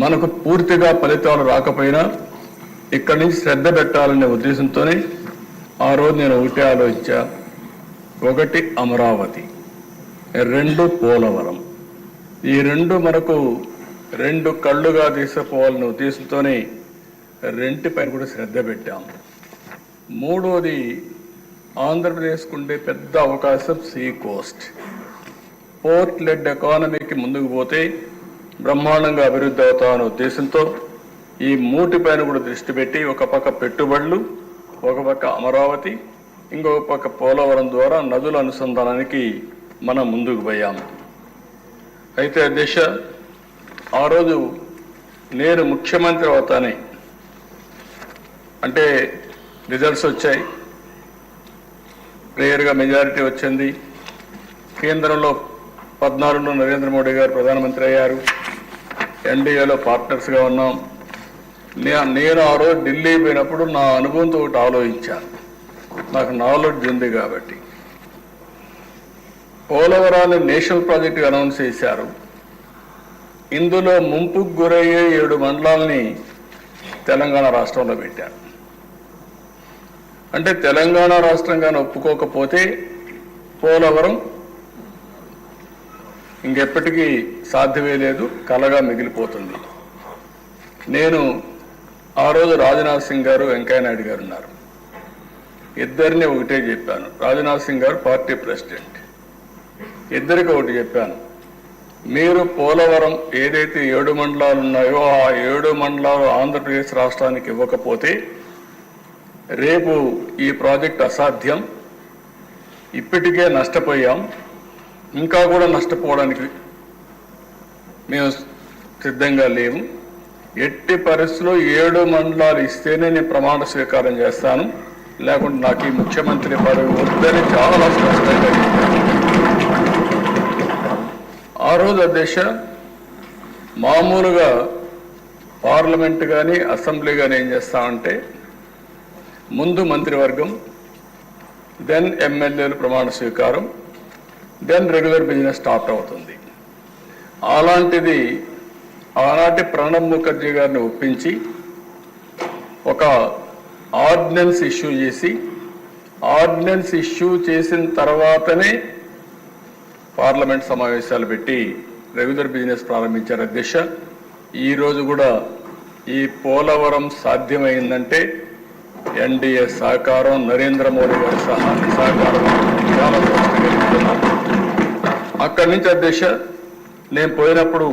మనకు పూర్తిగా ఫలితాలు రాకపోయినా ఇక్కడి నుంచి శ్రద్ధ పెట్టాలనే ఉద్దేశంతోనే ఆ రోజు నేను ఒకటే ఆలోచించా. ఒకటి అమరావతి రెండు పోలవరం. ఈ రెండు మనకు రెండు కళ్ళుగా తీసుకుపోవాలనే ఉద్దేశంతోనే రెంటిపైన కూడా శ్రద్ధ పెట్టాం. మూడోది ఆంధ్రప్రదేశ్కు ఉండే పెద్ద అవకాశం సీ కోస్ట్. పోర్ట్ లెడ్ ఎకానమీకి ముందుకు పోతే బ్రహ్మాండంగా అభివృద్ధి అవుతామనే ఉద్దేశంతో ఈ మూటి పైన కూడా దృష్టి పెట్టి ఒక పక్క పెట్టుబడులు ఒక పక్క అమరావతి ఇంకొక పక్క పోలవరం ద్వారా నదుల అనుసంధానానికి మనం ముందుకు పోయాము అయితే దిశ ఆ రోజు నేను ముఖ్యమంత్రి అవుతానే. అంటే రిజల్ట్స్ వచ్చాయి. క్లియర్గా మెజారిటీ వచ్చింది. కేంద్రంలో పద్నాలుగులో నరేంద్ర మోడీ గారు ప్రధానమంత్రి అయ్యారు. ఎన్డీఏలో పార్ట్నర్స్గా ఉన్నాం. నేను ఆ రోజు ఢిల్లీ పోయినప్పుడు నా అనుభవంతో ఒకటి ఆలోచించాను. నాకు నాలెడ్జ్ ఉంది కాబట్టి. పోలవరాన్ని నేషనల్ ప్రాజెక్టుగా అనౌన్స్ చేశారు. ఇందులో ముంపుకు గురయ్యే ఏడు మండలాల్ని తెలంగాణ రాష్ట్రంలో పెట్టారు. అంటే తెలంగాణ రాష్ట్రంగా ఒప్పుకోకపోతే పోలవరం ఇంకెప్పటికీ సాధ్యమే లేదు కలగా మిగిలిపోతుంది. నేను ఆ రోజు రాజ్నాథ్ సింగ్ గారు వెంకయ్య నాయుడు గారు ఉన్నారు. ఇద్దరిని ఒకటే చెప్పాను. రాజ్నాథ్ సింగ్ గారు పార్టీ ప్రెసిడెంట్. ఇద్దరికి ఒకటి చెప్పాను. మీరు పోలవరం ఏదైతే ఏడు మండలాలు ఉన్నాయో ఆ ఏడు మండలాలు ఆంధ్రప్రదేశ్ రాష్ట్రానికి ఇవ్వకపోతే రేపు ఈ ప్రాజెక్ట్ అసాధ్యం. ఇప్పటికే నష్టపోయాం. ఇంకా కూడా నష్టపోవడానికి మేము సిద్ధంగా లేము. ఎట్టి పరిస్థితుల్లో ఏడు మండలాలు ఇస్తేనే నేను ప్రమాణ స్వీకారం చేస్తాను. లేకుంటే నాకు ఈ ముఖ్యమంత్రి పదవి వద్దని చాలా స్పష్టంగా ఆ రోజు అధ్యక్ష మామూలుగా పార్లమెంట్ కానీ అసెంబ్లీ కానీ ఏం చేస్తామంటే ముందు మంత్రివర్గం దెన్ ఎమ్మెల్యేలు ప్రమాణ స్వీకారం దెన్ రెగ్యులర్ బిజినెస్ స్టార్ట్ అవుతుంది. అలాంటిది ఆనాటి ప్రణబ్ ముఖర్జీ గారిని ఒప్పించి ఒక ఆర్డినెన్స్ ఇష్యూ చేసి ఆర్డినెన్స్ ఇష్యూ చేసిన తర్వాతనే పార్లమెంట్ సమావేశాలు పెట్టి రెగ్యులర్ బిజినెస్ ప్రారంభించారు అధ్యక్ష. ఈరోజు కూడా ఈ పోలవరం సాధ్యమైందంటే ఎన్డీఏ సహకారం నరేంద్ర మోడీ గారి సహా సహకారం. చాలా అక్కడి నుంచి అధ్యక్ష నేను పోయినప్పుడు